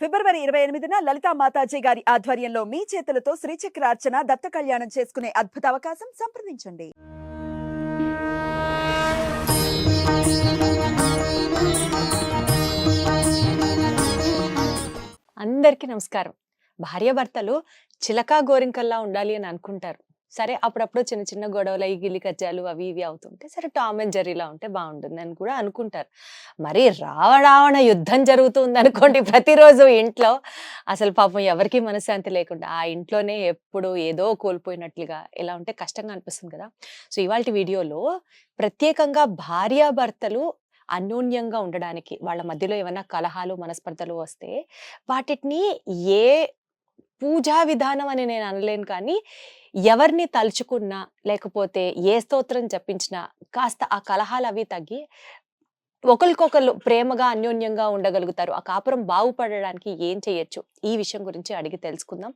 ఫిబ్రవరి ఇరవై ఎనిమిదిన లలితా మాతాజీ గారి ఆధ్వర్యంలో మీ చేతులతో శ్రీచక్రార్చన దత్త కళ్యాణం చేసుకునే అద్భుత అవకాశం సంప్రదించండి. అందరికీ నమస్కారం. భార్యాభర్తలు చిలకా గోరింకల్లా ఉండాలి అని అనుకుంటారు. సరే అప్పుడప్పుడు చిన్న చిన్న గొడవలు అవి గిల్లి కజ్జాలు అవి ఇవి అవుతుంటే సరే టామ్ అండ్ జెర్రీలా ఉంటే బాగుంటుంది అని కూడా అనుకుంటారు. మరి రావణావణ యుద్ధం జరుగుతుంది అనుకోండి ప్రతిరోజు ఇంట్లో అసలు పాపం ఎవరికి మనశ్శాంతి లేకుండా ఆ ఇంట్లోనే ఎప్పుడు ఏదో కోల్పోయినట్లుగా ఇలా ఉంటే కష్టంగా అనిపిస్తుంది కదా. సో ఇవాళ వీడియోలో ప్రత్యేకంగా భార్యాభర్తలు అన్యోన్యంగా ఉండడానికి వాళ్ళ మధ్యలో ఏమైనా కలహాలు మనస్పర్ధలు వస్తే వాటిని ఏ పూజా విధానం అని నేను అనలేను కానీ ఎవరిని తలుచుకున్నా లేకపోతే ఏ స్తోత్రం జపించినా కాస్త ఆ కలహాలు అవి తగ్గి ఒకరికొకరు ప్రేమగా అన్యోన్యంగా ఉండగలుగుతారు. ఆ కాపురం బాగుపడడానికి ఏం చేయొచ్చు? ఈ విషయం గురించి అడిగి తెలుసుకుందాం.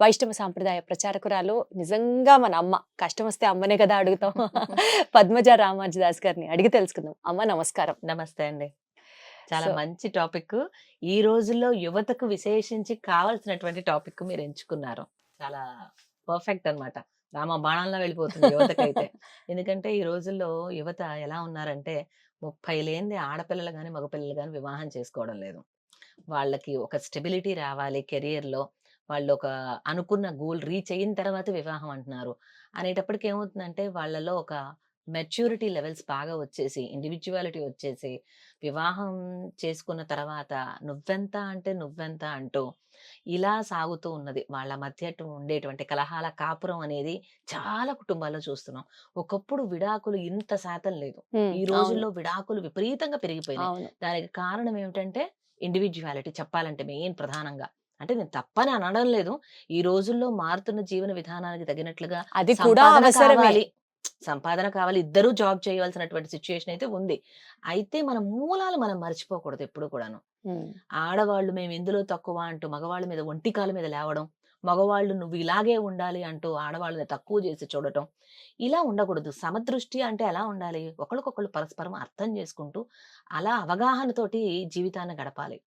వైష్ణవ సాంప్రదాయ ప్రచారకురాలు నిజంగా మన అమ్మ. కష్టం వస్తే అమ్మనే కదా అడుగుతాం. పద్మజ రామాజదాస్ గారిని అడిగి తెలుసుకుందాం. అమ్మ నమస్కారం. నమస్తే అండి. చాలా మంచి టాపిక్. ఈ రోజుల్లో యువతకు విశేషించి కావాల్సినటువంటి టాపిక్ మీరు ఎంచుకున్నారు. చాలా పర్ఫెక్ట్ అన్నమాట. రామ బాణంలో వెళ్ళిపోతుంది యువతకైతే. ఎందుకంటే ఈ రోజుల్లో యువత ఎలా ఉన్నారంటే ముప్పై లేనిది ఆడపిల్లలు కానీ మగపిల్లలు కానీ వివాహం చేసుకోవడం లేదు. వాళ్ళకి ఒక స్టెబిలిటీ రావాలి career లో వాళ్ళు ఒక అనుకున్న గోల్ రీచ్ అయిన తర్వాత వివాహం అంటున్నారు. అనేటప్పటికి ఏమవుతుందంటే వాళ్ళలో ఒక మెచ్యూరిటీ లెవెల్స్ బాగా వచ్చేసి ఇండివిజువాలిటీ వచ్చేసి వివాహం చేసుకున్న తర్వాత నువ్వెంత అంటే నువ్వెంత అంటూ ఇలా సాగుతూ ఉన్నది. వాళ్ళ మధ్య ఉండేటువంటి కలహాల కాపురం అనేది చాలా కుటుంబాల్లో చూస్తున్నాం. ఒకప్పుడు విడాకులు ఇంత శాతం లేదు. ఈ రోజుల్లో విడాకులు విపరీతంగా పెరిగిపోయినాయి. దానికి కారణం ఏమిటంటే ఇండివిజువాలిటీ చెప్పాలంటే మెయిన్ ప్రధానంగా. అంటే నేను తప్పని అనడం లేదు. ఈ రోజుల్లో మారుతున్న జీవన విధానానికి తగినట్లుగా అది కూడా అవసరమే. సంపాదన కావాలి ఇద్దరు జాబ్ చేయవలసినటువంటి సిచ్యుయేషన్ అయితే ఉంది. అయితే మన మూలాలు మనం మర్చిపోకూడదు ఎప్పుడు కూడాను. ఆడవాళ్ళు మేము ఎందులో తక్కువ అంటూ మగవాళ్ళ మీద ఒంటికాల మీద లేవడం మగవాళ్ళు నువ్వు ఇలాగే ఉండాలి అంటూ ఆడవాళ్ళని తక్కువ చేసి చూడటం ఇలా ఉండకూడదు. సమదృష్టి అంటే ఎలా ఉండాలి? ఒకరికొకళ్ళు పరస్పరం అర్థం చేసుకుంటూ అలా అవగాహనతోటి జీవితాన్ని గడపాలి.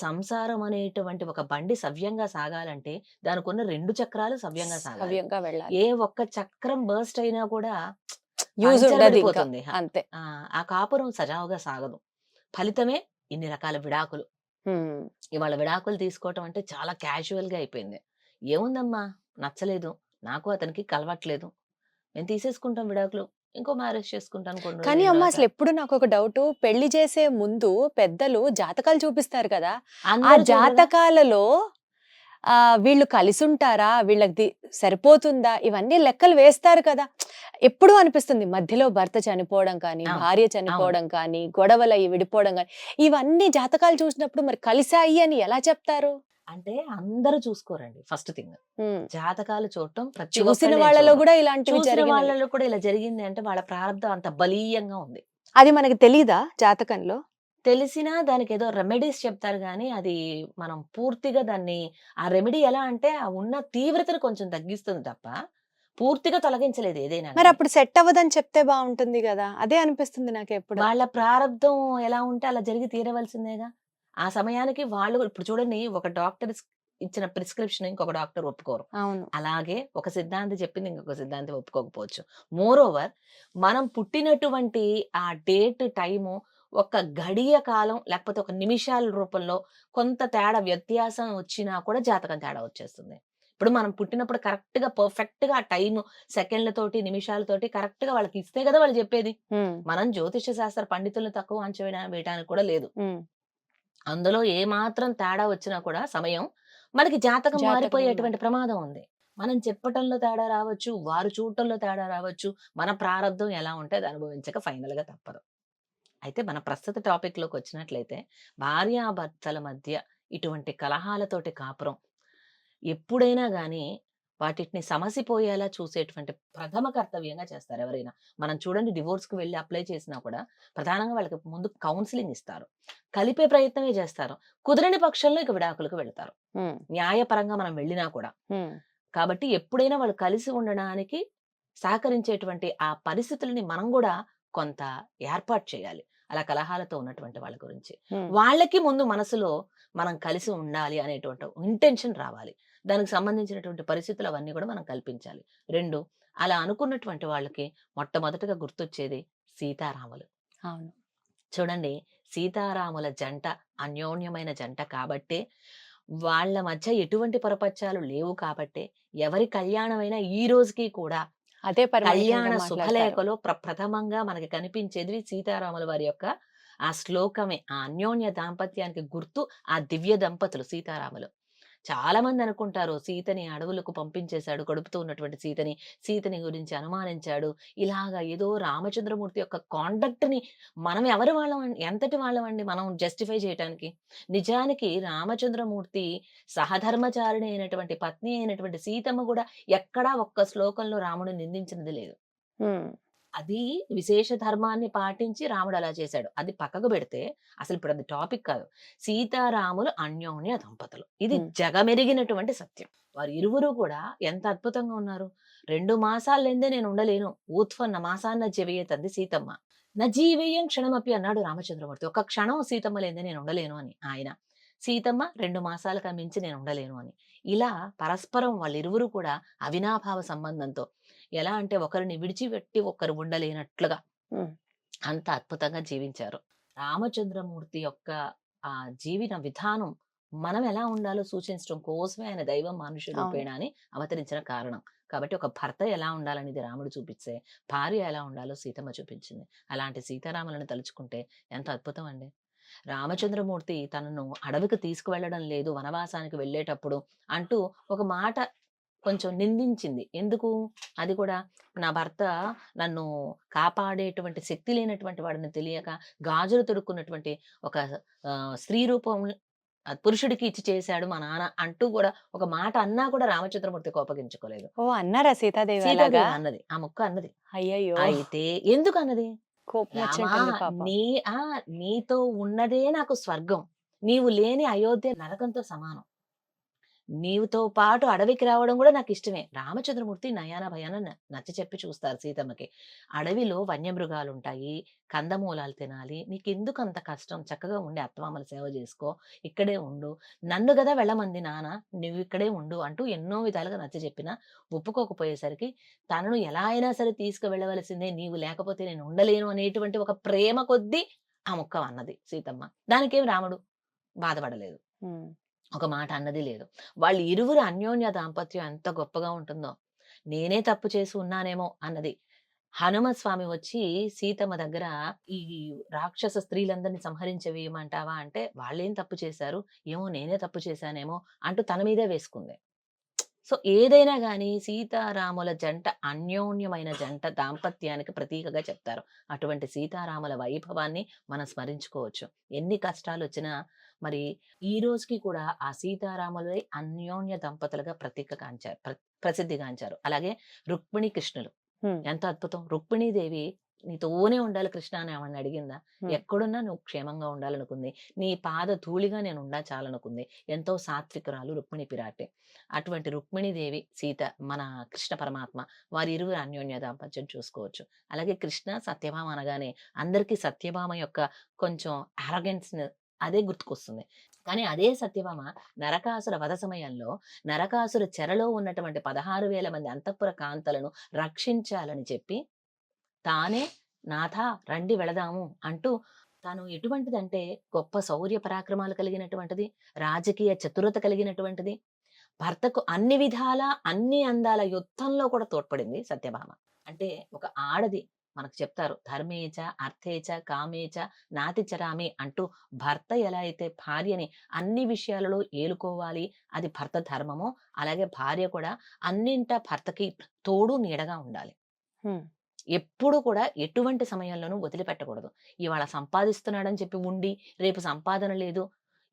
సంసారం అనేటువంటి ఒక బండి సవ్యంగా సాగాలంటే దానికి ఉన్న రెండు చక్రాలు సవ్యంగా సాగాలి. సవ్యంగా వెళ్ళాలి. ఏ ఒక్క చక్రం బర్స్ట్ అయినా కూడా యూజ్ పంచర్ ఉండదు ఇంకా. పడిపోతుంది. అంతే. ఆ కాపురం సజావుగా సాగదు. ఫలితమే ఇన్ని రకాల విడాకులు. ఇవాళ విడాకులు తీసుకోవటం అంటే చాలా క్యాజువల్గా అయిపోయింది. ఏముందమ్మా? నచ్చలేదు. నాకు అతనికి కలవట్లేదు. మేము తీసేసుకుంటాం విడాకులు. ఇంకో మ్యారేజ్ చేసుకుంటాను కానీ అమ్మ. అసలు ఎప్పుడు నాకు ఒక డౌట్ పెళ్ళి చేసే ముందు పెద్దలు జాతకాలు చూపిస్తారు కదా ఆ? జాతకాలలో ఆ వీళ్ళు కలిసి ఉంటారా వీళ్ళకి సరిపోతుందా ఇవన్నీ లెక్కలు వేస్తారు కదా ఎప్పుడు అనిపిస్తుంది. మధ్యలో భర్త చనిపోవడం కానీ భార్య చనిపోవడం కానీ గొడవలు అయ్యి విడిపోవడం కానీ ఇవన్నీ జాతకాలు చూసినప్పుడు మరి కలిసాయి అని ఎలా చెప్తారు? అంటే అందరూ చూసుకోరండి ఫస్ట్ థింగ్. జాతకాలు చూడటం ప్రతి చూసిన వాళ్ళలో. కూడా ఇలాంటివి చూసిన వాళ్ళలో కూడా ఇలా జరిగింది అంటే వాళ్ళ ప్రారంభం అంత బలీయంగా ఉంది. అది మనకి తెలీదా జాతకంలో? తెలిసినా దానికి ఏదో రెమెడీస్ చెప్తారు కానీ అది మనం పూర్తిగా దాన్ని ఆ రెమెడీ ఎలా అంటే ఆ ఉన్న తీవ్రతను కొంచెం తగ్గిస్తుంది తప్ప పూర్తిగా తొలగించలేదు ఏదైనా మరి. అప్పుడు సెట్ అవ్వదని చెప్తే బాగుంటుంది కదా. అదే అనిపిస్తుంది నాకు ఎప్పుడు వాళ్ళ ప్రారంధం ఎలా ఉంటే అలా జరిగి తీరవలసిందేగా? ఆ సమయానికి వాళ్ళు ఇప్పుడు చూడండి ఒక డాక్టర్ ఇచ్చిన ప్రిస్క్రిప్షన్ ఇంకొక డాక్టర్ ఒప్పుకోరు. అవును. అలాగే ఒక సిద్ధాంతి చెప్పింది ఇంకొక సిద్ధాంతి ఒప్పుకోకపోవచ్చు. మోర్ ఓవర్ మనం పుట్టినటువంటి ఆ డేట్ టైము ఒక గడియ కాలం లేకపోతే ఒక నిమిషాల రూపంలో కొంత తేడా వ్యత్యాసం వచ్చినా కూడా జాతకం తేడా వచ్చేస్తుంది. ఇప్పుడు మనం పుట్టినప్పుడు కరెక్ట్గా పర్ఫెక్ట్గా టైం సెకండ్లతోటి నిమిషాలతోటి కరెక్ట్గా వాళ్ళకి ఇస్తే కదా వాళ్ళు చెప్పేది. మనం జ్యోతిష శాస్త్ర పండితులను తక్కువ అంచనా వేయడానికి కూడా లేదు. అందులో ఏ మాత్రం తేడా వచ్చినా కూడా సమయం మనకి జాతకం జాతకం మారిపోయేటువంటి ప్రమాదం ఉంది. మనం చెప్పటంలో తేడా రావచ్చు వారు చూడటంలో తేడా రావచ్చు మన ప్రారంధం ఎలా ఉంటే అది అనుభవించక ఫైనల్గా తప్పదు. అయితే మన ప్రస్తుత టాపిక్లోకి వచ్చినట్లయితే భార్యాభర్తల మధ్య ఇటువంటి కలహాలతోటి కాపురం ఎప్పుడైనా గానీ వాటిని సమసిపోయేలా చూసేటువంటి ప్రథమ కర్తవ్యంగా చేస్తారు ఎవరైనా. మనం చూడండి డివోర్స్కు వెళ్ళి అప్లై చేసినా కూడా ప్రధానంగా వాళ్ళకి ముందు కౌన్సిలింగ్ ఇస్తారు. కలిపే ప్రయత్నమే చేస్తారు. కుదరని పక్షంలో ఇక విడాకులకు వెళ్తారు. న్యాయపరంగా మనం వెళ్ళినా కూడా. కాబట్టి ఎప్పుడైనా వాళ్ళు కలిసి ఉండడానికి సహకరించేటువంటి ఆ పరిస్థితులని మనం కూడా కొంత ఏర్పాటు చేయాలి. అలా కలహాలతో ఉన్నటువంటి వాళ్ళ గురించి. వాళ్ళకి ముందు మనసులో మనం కలిసి ఉండాలి అనేటువంటి ఇంటెన్షన్ రావాలి. దానికి సంబంధించినటువంటి పరిస్థితులు అవన్నీ కూడా మనం కల్పించాలి. రెండు అలా అనుకున్నటువంటి వాళ్ళకి మొట్టమొదటగా గుర్తొచ్చేది సీతారాములు. అవును. చూడండి సీతారాముల జంట అన్యోన్యమైన జంట కాబట్టే వాళ్ళ మధ్య ఎటువంటి పరపత్యాలు లేవు కాబట్టే ఎవరి కళ్యాణమైనా ఈ రోజుకి కూడా అదే కళ్యాణ. శుభలేఖలో ప్ర- ప్రథమంగా మనకి కనిపించేది సీతారాముల వారి యొక్క ఆ శ్లోకమే ఆ అన్యోన్య దాంపత్యానికి గుర్తు ఆ దివ్య దంపతులు సీతారాములు. చాలా మంది అనుకుంటారు సీతని అడవులకు పంపించేశాడు గడుపుతూ ఉన్నటువంటి సీతని సీతని గురించి అనుమానించాడు. ఇలాగా ఏదో రామచంద్రమూర్తి యొక్క కాండక్ట్ని మనం ఎవరి వాళ్ళం ఎంతటి వాళ్ళం అండి మనం జస్టిఫై చేయటానికి? నిజానికి రామచంద్రమూర్తి సహధర్మచారిణి అయినటువంటి పత్ని అయినటువంటి సీతమ్మ కూడా ఎక్కడా ఒక్క శ్లోకంలో రాముడు నిందించినది లేదు. అది విశేష ధర్మాన్ని పాటించి రాముడు అలా చేశాడు. అది పక్కకు పెడితే అసలు ఇప్పుడు అది టాపిక్ కాదు. సీతారాములు అన్యోన్య దంపతులు. ఇది. జగమెరిగినటువంటి సత్యం. వారు ఇరువురు కూడా ఎంత అద్భుతంగా ఉన్నారు. రెండు మాసాలెందే నేను ఉండలేను. ఊత్వన్న మాసాన్న జవేయతంది సీతమ్మ. నా జీవేయం క్షణమపి అన్నాడు రామచంద్రమూర్తి. ఒక క్షణం సీతమ్మ లేదే నేను ఉండలేను అని ఆయన. సీతమ్మ రెండు మాసాలకు మించి నేను ఉండలేను అని. ఇలా పరస్పరం వాళ్ళిరువురు కూడా అవినాభావ సంబంధంతో ఎలా అంటే ఒకరిని విడిచిపెట్టి ఒకరు ఉండలేనట్లుగా. అంత అద్భుతంగా జీవించారు. రామచంద్రమూర్తి యొక్క ఆ జీవన విధానం మనం ఎలా ఉండాలో సూచించడం కోసమే ఆయన దైవం మనుషు అవును. రూపేణ అని అవతరించిన కారణం. కాబట్టి ఒక భర్త ఎలా ఉండాలనేది రాముడు చూపిస్తే భార్య ఎలా ఉండాలో సీతమ్మ చూపించింది. అలాంటి సీతారాములను తలుచుకుంటే ఎంత అద్భుతం అండి. రామచంద్రమూర్తి తనను అడవికి తీసుకువెళ్ళడం లేదు వనవాసానికి వెళ్ళేటప్పుడు అంటూ ఒక మాట కొంచెం నిందించింది. ఎందుకు? అది కూడా నా భర్త నన్ను కాపాడేటువంటి శక్తి లేనటువంటి వాడిని తెలియక గాజులు తొడుక్కున్నటువంటి ఒక స్త్రీ రూపం పురుషుడికి ఇచ్చి చేశాడు మా నాన్న అంటూ కూడా ఒక మాట అన్నా కూడా రామచంద్రమూర్తి కోపగించుకోలేదు. ఓ అన్నారా సీతాదేవి అన్నది. ఆ ముక్క అన్నది. అయ్యయ్యో! అయితే ఎందుకు అన్నది? నీ ఆ నీతో ఉన్నదే నాకు స్వర్గం. నీవు లేని అయోధ్య నరకంతో సమానం. నీవుతో పాటు అడవికి రావడం కూడా నాకు ఇష్టమే. రామచంద్రమూర్తి నయాన భయాన నచ్చ చెప్పి చూస్తారు సీతమ్మకి. అడవిలో వన్యమృగాలు ఉంటాయి కందమూలాలు తినాలి నీకు ఎందుకు అంత కష్టం? చక్కగా ఉండి అత్తమామల సేవ చేసుకో ఇక్కడే ఉండు. నన్ను కదా వెళ్ళమంది నాన్న నువ్వు ఇక్కడే ఉండు అంటూ ఎన్నో విధాలుగా నచ్చ చెప్పినా ఒప్పుకోకపోయేసరికి తనను ఎలా అయినా సరే తీసుకువెళ్ళవలసిందే నీవు లేకపోతే నేను ఉండలేను అనేటువంటి ఒక ప్రేమ కొద్దీ ఆ ముక్క అన్నది సీతమ్మ. దానికేం రాముడు బాధపడలేదు. ఒక మాట అన్నది లేదు. వాళ్ళు ఇరువురు అన్యోన్య దాంపత్యం ఎంత గొప్పగా ఉంటుందో నేనే తప్పు చేసి ఉన్నానేమో అన్నది. హనుమ స్వామి వచ్చి సీతమ్మ దగ్గర ఈ రాక్షస స్త్రీలందరినీ సంహరించవేయమంటావా అంటే వాళ్ళేం తప్పు చేశారు? ఏమో నేనే తప్పు చేశానేమో అంటూ తన మీదే వేసుకుంది. సో ఏదైనా కానీ సీతారాముల జంట అన్యోన్యమైన జంట దాంపత్యానికి ప్రతీకగా చెప్తారు. అటువంటి సీతారాముల వైభవాన్ని మనం స్మరించుకోవచ్చు. ఎన్ని కష్టాలు వచ్చినా మరి ఈ రోజుకి కూడా ఆ సీతారాములై అన్యోన్య దంపతులుగా ప్రతీక కాంచారు ప్ర- ప్రసిద్ధిగాంచారు అలాగే రుక్మిణి కృష్ణులు. ఎంత అద్భుతం! రుక్మిణీదేవి నీతోనే ఉండాలి కృష్ణ అని ఆమెను అడిగిందా. ఎక్కడున్నా నువ్వు క్షేమంగా ఉండాలనుకుంది. నీ పాద ధూళిగా నేను ఉండా చాలనుకుంది. ఎంతో సాత్వికురాలు రుక్మిణి పిరాటే. అటువంటి రుక్మిణీదేవి సీత మన కృష్ణ పరమాత్మ వారి ఇరువురు అన్యోన్య దాంపత్యం చూసుకోవచ్చు. అలాగే కృష్ణ సత్యభామ అనగానే అందరికీ సత్యభామ యొక్క కొంచెం ని అదే గుర్తుకొస్తుంది. కానీ అదే సత్యభామ నరకాసుర వధ సమయంలో నరకాసుర చెరలో ఉన్నటువంటి పదహారు వేల మంది అంతఃపుర కాంతలను రక్షించాలని చెప్పి తానే నాథ రండి వెళదాము అంటూ తాను ఎటువంటిదంటే గొప్ప శౌర్య పరాక్రమాలు కలిగినటువంటిది రాజకీయ చతురత కలిగినటువంటిది భర్తకు అన్ని విధాల అన్ని అందాల యుద్ధంలో కూడా తోడ్పడింది సత్యభామ. అంటే ఒక ఆడది మనకు చెప్తారు ధర్మేచ అర్థేచ కామేచ నాతిచరామి అంటూ భర్త ఎలా అయితే భార్యని అన్ని విషయాలలో ఏలుకోవాలి అది భర్త ధర్మమో అలాగే భార్య కూడా అన్నింటా భర్తకి తోడు నీడగా ఉండాలి. ఎప్పుడు కూడా ఎటువంటి సమయంలోనూ వదిలిపెట్టకూడదు. ఇవాళ సంపాదిస్తున్నాడని చెప్పి ఉండి రేపు సంపాదన లేదు.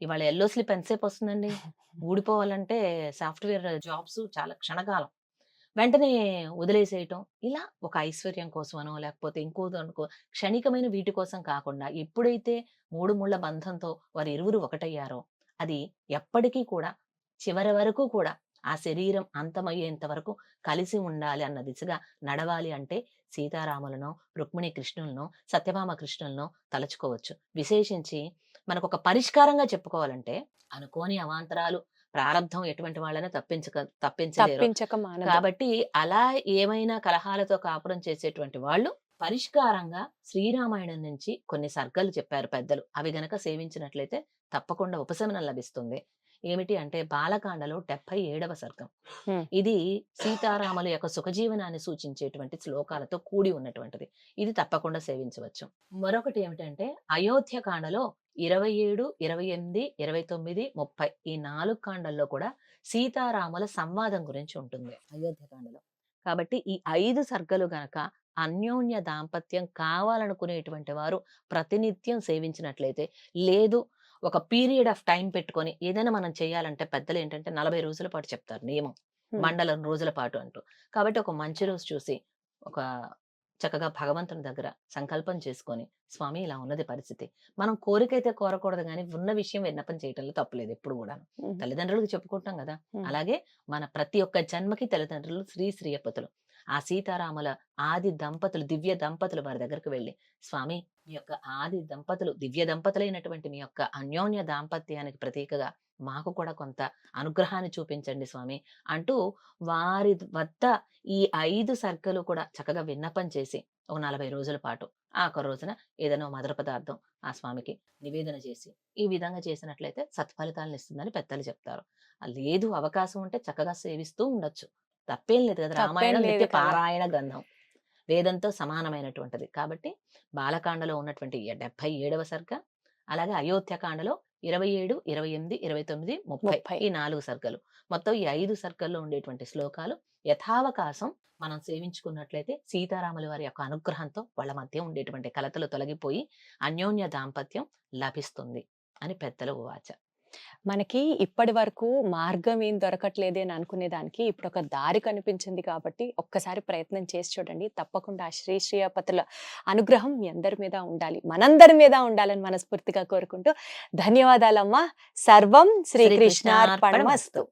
ఇవాళ ఎల్లో స్లిప్ ఎంతసేపు వస్తుందండి? ఊడిపోవాలంటే సాఫ్ట్వేర్ జాబ్స్ చాలా క్షణకాలం. వెంటనే వదిలేసేయటం ఇలా ఒక ఐశ్వర్యం కోసమనో లేకపోతే ఇంకో అనుకో క్షణికమైన వీటి కోసం కాకుండా ఎప్పుడైతే మూడు ముళ్ళ బంధంతో వారు ఇరువురు ఒకటయ్యారో అది ఎప్పటికీ కూడా చివరి వరకు కూడా ఆ శరీరం అంతమయ్యేంత వరకు కలిసి ఉండాలి అన్న దిశగా నడవాలి అంటే సీతారాములను రుక్మిణి కృష్ణులను సత్యభామ కృష్ణులను తలుచుకోవచ్చు. విశేషించి మనకు ఒక పరిష్కారంగా చెప్పుకోవాలంటే అనుకోని అవాంతరాలు ప్రారంధం ఎటువంటి వాళ్ళని తప్పించక తప్పించలేరు. తప్పించక కాబట్టి అలా ఏమైనా కలహాలతో కాపురం చేసేటువంటి వాళ్ళు పరిష్కారంగా శ్రీరామాయణం నుంచి కొన్ని సర్గలు చెప్పారు పెద్దలు. అవి గనక సేవించినట్లయితే తప్పకుండా ఉపశమనం లభిస్తుంది. ఏమిటి అంటే బాలకాండలో డెబ్బై ఏడవ సర్గం. ఇది సీతారాముల యొక్క సుఖజీవనాన్ని సూచించేటువంటి శ్లోకాలతో కూడి ఉన్నటువంటిది. ఇది తప్పకుండా సేవించవచ్చు. మరొకటి ఏమిటంటే అయోధ్య కాండలో ఇరవై ఏడు ఇరవై ఎనిమిది ఇరవై తొమ్మిది ముప్పై ఈ నాలుగు కాండల్లో కూడా సీతారాముల సంవాదం గురించి ఉంటుంది అయోధ్య కాండలో. కాబట్టి ఈ ఐదు సర్గలు గనక అన్యోన్య దాంపత్యం కావాలనుకునేటువంటి వారు ప్రతినిత్యం సేవించినట్లయితే లేదు ఒక పీరియడ్ ఆఫ్ టైం పెట్టుకొని ఏదైనా మనం చేయాలంటే పెద్దలు ఏంటంటే నలభై రోజుల పాటు చెప్తారు నియమం. మండలం రోజుల పాటు అంటూ కాబట్టి ఒక మంచి రోజు చూసి ఒక చక్కగా భగవంతుని దగ్గర సంకల్పం చేసుకొని స్వామి ఇలా ఉన్నది పరిస్థితి మనం కోరికైతే కోరకూడదు కానీ ఉన్న విషయం విన్నపం చేయటంలో తప్పులేదు ఎప్పుడు కూడా. తల్లిదండ్రులకు చెప్పుకుంటాం కదా. అలాగే మన ప్రతి ఒక్క జన్మకి తల్లిదండ్రులు శ్రీ శ్రీయపతులు ఆ సీతారాముల ఆది దంపతులు దివ్య దంపతులు వారి దగ్గరకు వెళ్ళి స్వామి మీ యొక్క ఆది దంపతులు దివ్య దంపతులైనటువంటి మీ యొక్క అన్యోన్య దాంపత్యానికి ప్రతీకగా మాకు కూడా కొంత అనుగ్రహాన్ని చూపించండి స్వామి అంటూ వారి వద్ద ఈ ఐదు సర్గలు కూడా చక్కగా విన్నపం చేసి ఒక నలభై రోజుల పాటు ఆఖరి రోజున ఏదైనా మధుర పదార్థం ఆ స్వామికి నివేదన చేసి ఈ విధంగా చేసినట్లయితే సత్ఫలితాలను ఇస్తుందని పెద్దలు చెప్తారు. లేదు అవకాశం ఉంటే చక్కగా సేవిస్తూ ఉండొచ్చు. తప్పేం లేదు కదా! రామాయణం నిత్య. పారాయణ గ్రంథం. వేదంతో సమానమైనటువంటిది. కాబట్టి బాలకాండలో ఉన్నటువంటి డెబ్బై ఏడవ సర్గ అలాగే అయోధ్యకాండలో ఇరవై ఏడు ఇరవై ఎనిమిది ఇరవై తొమ్మిది ముప్పై ముప్పై. ఈ నాలుగు సర్గలు. మొత్తం ఈ ఐదు సర్గల్లో ఉండేటువంటి శ్లోకాలు యథావకాశం మనం సేవించుకున్నట్లయితే సీతారాముల వారి యొక్క అనుగ్రహంతో వాళ్ళ మధ్య ఉండేటువంటి కలతలు తొలగిపోయి అన్యోన్య దాంపత్యం లభిస్తుంది అని పెద్దల ఉవాచ మనకి ఇప్పటి వరకు మార్గం ఏం దొరకట్లేదే అని అనుకునే దానికి ఇప్పుడు ఒక దారి కనిపించింది కాబట్టి ఒక్కసారి ప్రయత్నం చేసి చూడండి. తప్పకుండా ఆ శ్రీ శ్రీయపతుల అనుగ్రహం మీ అందరి మీద ఉండాలి. మనందరి మీద ఉండాలని మనస్ఫూర్తిగా కోరుకుంటూ ధన్యవాదాలమ్మా. సర్వం శ్రీకృష్ణార్పణమస్తు